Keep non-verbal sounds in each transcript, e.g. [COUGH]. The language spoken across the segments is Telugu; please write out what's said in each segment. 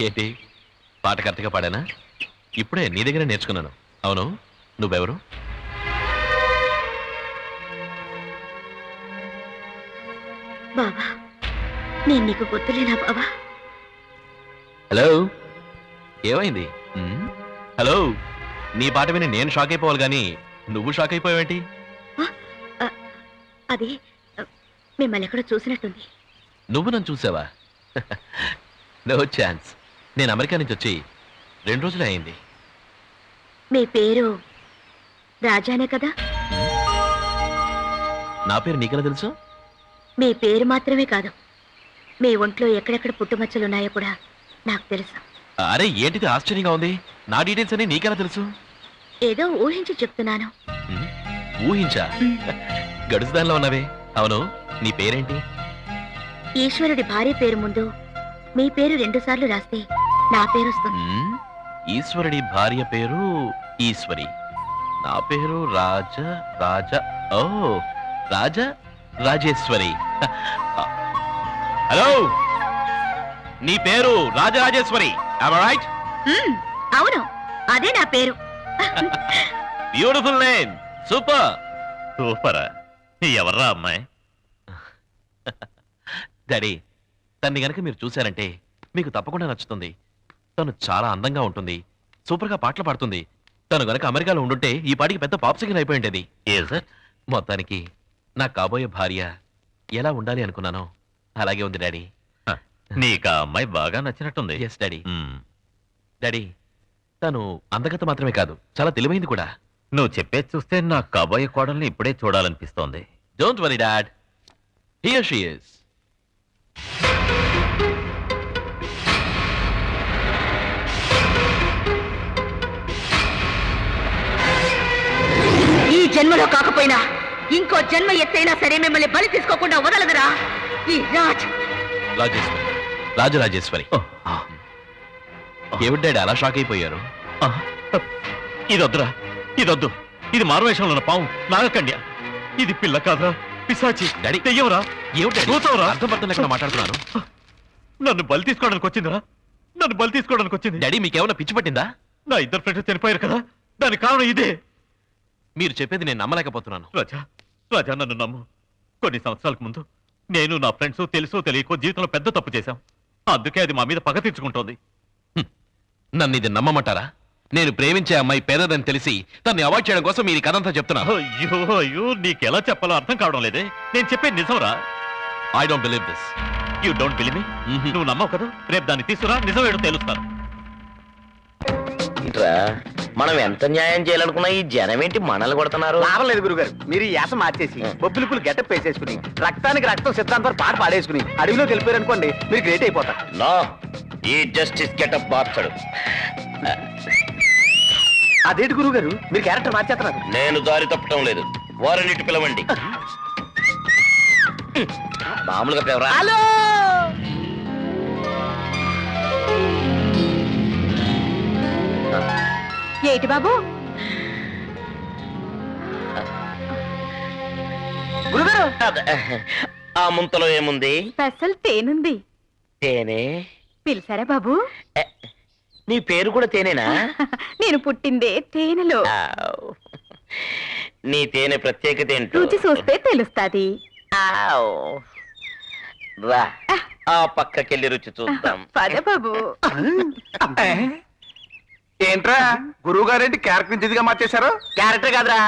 ఏంటి? పాట కరెక్ట్గా పాడానా? ఇప్పుడే నీ దగ్గర నేర్చుకున్నాను. అవును? నువ్వెవరు? బాబా నేను నీకు గుర్తులేనా బాబా హలో? ఏమైంది? ఉమ్? హలో? నీ పాట విని నేను షాక్ అయిపోవాలి కానీ నువ్వు షాక్ అయిపోయావేంటి? అది ఆ, మిమ్మల్ని ఎక్కడో చూసినట్టుంది. నువ్వు నన్ను చూసావా? [LAUGHS] No chance. నేను అమెరికా నుంచి వచ్చి రెండు రోజులే అయింది. మీ పేరు రాజానే కదా? నా పేరు నీకెలా తెలుసు? మీ పేరు మాత్రమే కాదు. మీ ఒంట్లో ఎక్కడెక్కడ పుట్టుమచ్చలు ఉన్నాయో కూడా నాకు తెలుసు. అరే ఏంటిది ఆశ్చర్యంగా ఉంది? నా డీటెయిల్స్ అని నీకెలా తెలుసు? ఏదో ఊహించి చెప్తున్నాను. ఊహించా? గడుసుదానిలో ఉన్నవే. అవును నీ పేరేంటి? ఈశ్వరుడి భార్య పేరు ముందు మీ పేరు రెండు సార్లు రాస్తే నా పేరు వస్తుంది. ఈశ్వరుడి భార్య పేరు ఈశ్వరి. నా పేరు రాజ రాజ ఓ రాజ రాజేశ్వరి. హలో నీ పేరు రాజరాజేశ్వరి రైట్ మ్మ్, అవును అదే నా పేరు. బ్యూటిఫుల్ నేమ్ సూపర్ సూపరా ఎవర్రా అమ్మాయి? డాడీ తన్ని గనక మీరు చూశారంటే మీకు తప్పకుండా నచ్చుతుంది. తను చాలా అందంగా ఉంటుంది. సూపర్గా పాటలు పాడుతుంది. తను గనక అమెరికాలో ఉండుంటే ఈ పాటికి పెద్ద పాప్ సింగర్ అయిపోయి ఉండేది. Is it? మొత్తానికి నా కాబోయే భార్య ఎలా ఉండాలి అనుకున్నానో అలాగే ఉంది డాడీ. నీకు ఆ అమ్మాయి బాగా నచ్చినట్టుంది. Yes daddy. మ్మ్. డాడీ తను అందగత మాత్రమే కాదు చాలా తెలివైంది కూడా. నువ్వు చెప్పేది చూస్తే నా కాబోయే కోడల్ని ఇప్పుడే చూడాలనిపిస్తోంది. Don't worry dad. Here she is జన్మలో కాకపోయినా ఇంకో జన్మ ఎత్తైనా సరే మిమ్మల్ని బలి తీసుకోకుండా వదలదురా ఈ రాజ్. రాజేశ్వరి. ఏమిటి డాడీ అలా షాక్ అయిపోయారు? ఇదొద్దురా. ఇదొద్దు. ఇది మారువేషంలో ఉన్న పాము. నాగకన్య ఇది పిల్ల కాదురా. పిశాచి. డాడీ. తెయ్యవరా ఏమిటి? అర్థం లేకుండా మాట్లాడుతున్నాను. నన్ను బలి తీసుకోవడానికి వచ్చిందిరా. నన్ను బలి తీసుకోవడానికి వచ్చింది. డాడీ మీకేమైనా పిచ్చి పట్టిందా? నా ఇద్దరు ఫ్రెండ్స్ చనిపోయారు కదా. దానికి కారణం ఇదే. మీరు చెప్పేది నేను నమ్మలేకపోతున్నాను. రాజా రాజా నన్ను నమ్ము. కొన్ని సంవత్సరాలకు ముందు నేను నా ఫ్రెండ్స్ తెలుసో తెలియకో జీవితంలో పెద్ద తప్పు చేశాం. అందుకే అది మా మీద పగ తీర్చుకుంటోంది. నన్ను ఇది నమ్మమంటారా? నేను ప్రేమించే అమ్మాయి పేదదని తెలిసి తన్ని అవాయిడ్ చేయడం కోసం మీరు కథంతా చెప్తున్నారు. అయ్యో అయ్యో నీకెలా చెప్పాలో అర్థం కావడం లేదే. నేను చెప్పేది నిజంరా? I don't believe this you don't believe me నువ్వు నమ్మవు కదా? రేపు దాన్ని తీసుకురా నిజమేడో తెలుస్తాను. ఏంట్రా? మనం ఎంత న్యాయం చేయాలనుకున్నా ఈ జనం ఏంటి మనల్ని కొడుతున్నారు? లాభం లేదు గురుగారు మీరు ఈ యాస మార్చేసి బొబ్బిలిపులు గెటప్ వేసేసుకుని రక్తానికి రక్తం సిద్ధాంతం పాట పాడేసుకుని అడవిలోకి వెళ్ళిపోయారు అనుకోండి మీరు గ్రేట్ అయిపోతారు. నో ఈ జస్టిస్ గెటప్ మార్చడు. అదేంటి గురుగారు మీరు క్యారెక్టర్ మార్చేస్తున్నారు? నేను దారి తప్పటం లేదు. వారనిటి పిలవండి. మామూలుగా పిలవరా? హలో! ఏటి బాబు? గురుగారు! ఆ ముంతలో ఏముంది? స్పెషల్ తేనుంది. తేనె? పిలిచారా బాబు? నీ పేరు కూడా తేనేనా? [LAUGHS] నేను పుట్టిందే తేనెలో. ఆవ్. నీ తేనె ప్రత్యేకత ఏంటో? రుచి చూస్తే తెలుస్తాది. రా ఆ. పక్కకెళ్ళి రుచి చూద్దాం. పద బాబు. ఏంట్రా? గురువు గారేంటి క్యారెక్టర్ ఇదిగా మార్చేశారు? క్యారెక్టర్ కాదురా.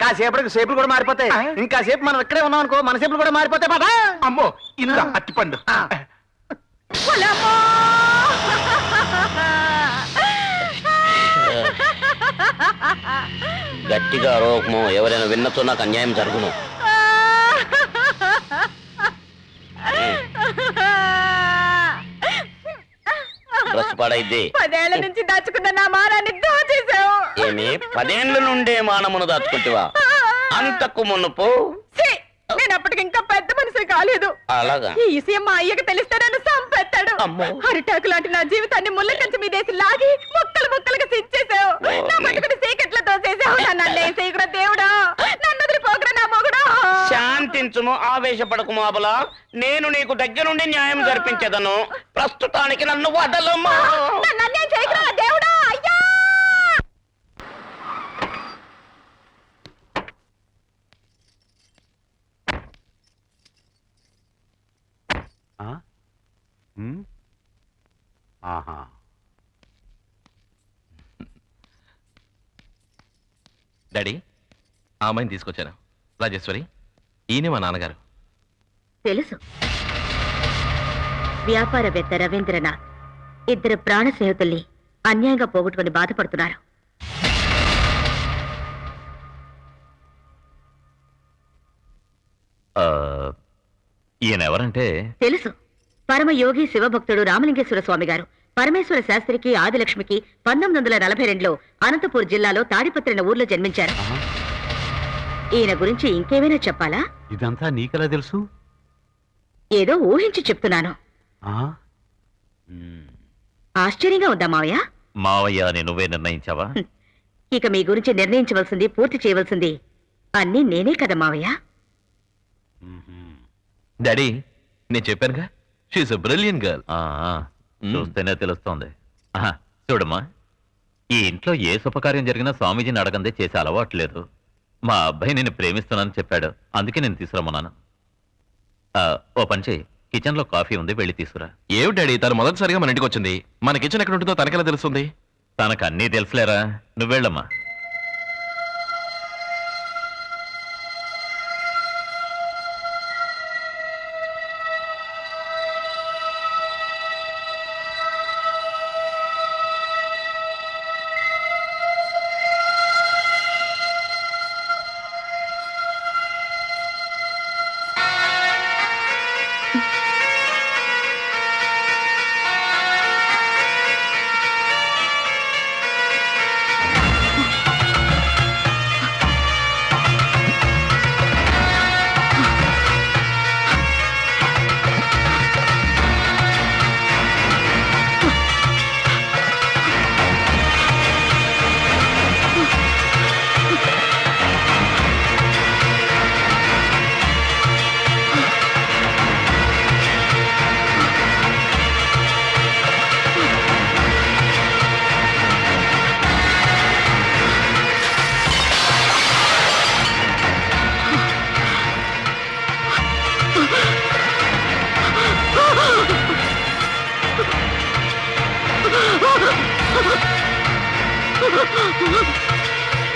కాసేపటికి షేపులు కూడా మారిపోతాయి. ఇంకా సేపు మనం ఇక్కడే ఉన్నాం అనుకో మన షేపులు కూడా మారిపోతాయి బాబా. అమ్మో ఇందా అట్టిపండు! గట్టిగా రోకము ఎవరైనా విన్నతో నాకు అన్యాయం జరుగును. పాడైద్ది. పదేళ్ళ నుంచి దాచుకున్న నా మారాన్ని దోచేశావు. ఏమి? పదేండ్ల నుండే మానమును దాచుకుంటువా? అంతకు మునుపు! నేను అప్పటికి ఇంకా పెద్ద మనిషి కాలేదు. అలాగా? ఈ విషయం మా అయ్యకి తెలిస్తే నన్ను అమ్మో. అరిటాకు లాంటి నా జీవితాన్ని ముళ్ళ కంచె మీదేసి లాగి ముక్కలు ముక్కలుగా క్షమించుము ఆవేశపడకు మాబలా. నేను నీకు దగ్గరుండి న్యాయం జరిపించదను. ప్రస్తుతానికి నన్ను వదలము? ఆహా. డాడీ ఆ అమ్మాయిని తీసుకొచ్చాను రాజేశ్వరి? ఈయనే మా నాన్నగారు. తెలుసు. వ్యాపారవేత్త రవీంద్రనాథ్ ఇద్దరు ప్రాణ స్నేహితుల్ని అన్యాయంగా పోగొట్టుకుని బాధపడుతున్నారు. ఈయన ఎవరంటే తెలుసు. పరమ యోగి శివభక్తుడు రామలింగేశ్వర స్వామి గారు పరమేశ్వర శాస్త్రికి ఆదిలక్ష్మికి పంతొమ్మిది వందల నలభై రెండులో అనంతపూర్ జిల్లాలో తాడిపత్రి అనే ఊర్లో జన్మించారు. ఈయన గురించి ఇంకేమైనా చెప్పాలా? ఇదంతా నీకెలా తెలుసు? ఏదో ఊహించి చెప్తున్నాను. ఆశ్చర్యంగా ఉందా మావయ్య? మావయ్య అని నువ్వే నిర్ణయించావా? ఇక మీ గురించి నిర్ణయించవలసింది పూర్తి చేయవలసింది అన్నీ నేనే కదా మావయ్య. డాడీ నేను చెప్పానుగా? షీఈ్ బ్రిలియన్ గర్ల్ చూస్తేనే తెలుస్తోంది. ఆహా, చూడమ్మా. ఈ ఇంట్లో ఏ శుభకార్యం జరిగినా స్వామీజీని అడగందే చేసే అలవాట్లేదు మా అబ్బాయి నేను ప్రేమిస్తున్నానని చెప్పాడు. అందుకే నేను తీసుకురమ్మన్నాను ఆ, ఓ పని చేయి కిచెన్లో కాఫీ ఉంది వెళ్ళి తీసుకురా. ఏమిటి డాడీ తను మొదటిసారిగా మన ఇంటికి వచ్చింది. మన కిచెన్ ఎక్కడ ఉంటుందో తనకెలా తెలుస్తుంది? తనకు అన్నీ తెలుసులేరా. నువ్వు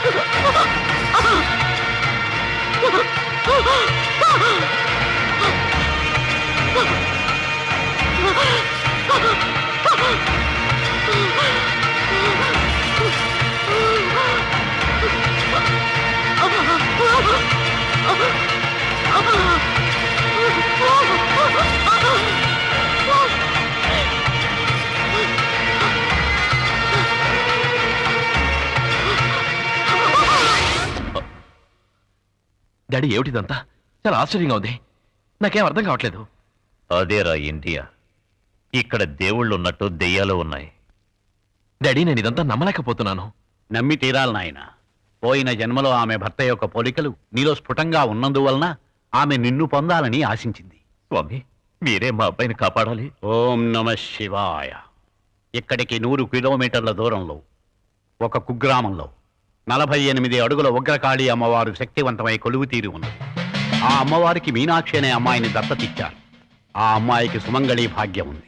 వెళ్ళమ్మా [LAUGHS] డాడీ ఏమిటిదంతా? చాలా ఆశ్చర్యంగా ఉంది. నాకేం అర్థం కావట్లేదు. అదేరా ఇండియా. ఇక్కడ దేవుళ్ళు ఉన్నట్టు దెయ్యాలు ఉన్నాయి. డాడీ నేను ఇదంతా నమ్మలేకపోతున్నాను. నమ్మి తీరాలి నాయన. పోయిన జన్మలో ఆమె భర్త యొక్క పోలికలు నీలో స్ఫుటంగా ఉన్నందువలన ఆమె నిన్ను పొందాలని ఆశించింది. స్వామి మీరే మా అబ్బాయిని కాపాడాలి. ఓం నమ శివాయ. ఇక్కడికి నూరు కిలోమీటర్ల దూరంలో ఒక కుగ్రామంలో నలభై ఎనిమిది అడుగుల ఉగ్రకాళి అమ్మవారు శక్తివంతమై కొలువు తీరి ఉన్నది. ఆ అమ్మవారికి మీనాక్షి అనే అమ్మాయిని దత్తతిచ్చారు. ఆ అమ్మాయికి సుమంగళి భాగ్యం ఉంది.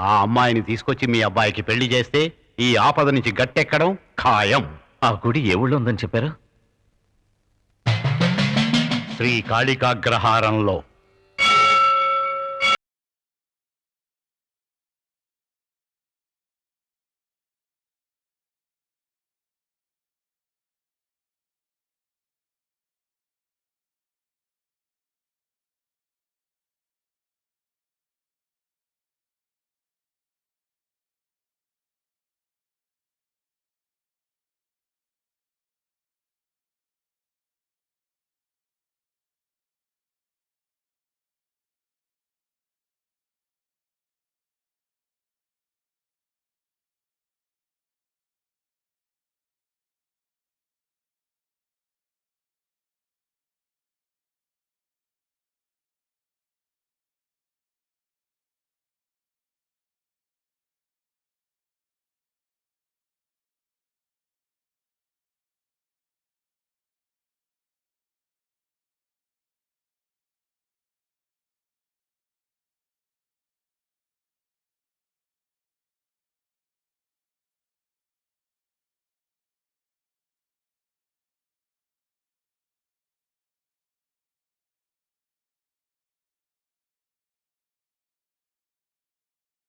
ఆ అమ్మాయిని తీసుకొచ్చి మీ అబ్బాయికి పెళ్ళి చేస్తే ఈ ఆపద నుంచి గట్టెక్కడం ఖాయం. ఆ గుడి ఏ ఊళ్ళో ఉందని చెప్పారు? శ్రీ కాళికాగ్రహారంలో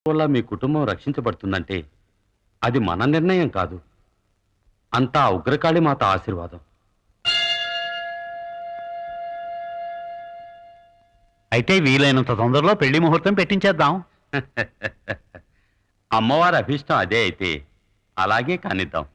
వల్ల మీ కుటుంబం రక్షించబడుతుందంటే అది మన నిర్ణయం కాదు. అంతా ఉగ్రకాళి మాత ఆశీర్వాదం. అయితే వీలైనంత తొందరలో పెళ్ళి ముహూర్తం పెట్టించేద్దాం. [LAUGHS] అమ్మవారి అభిష్టం అదే అయితే అలాగే కానిద్దాం.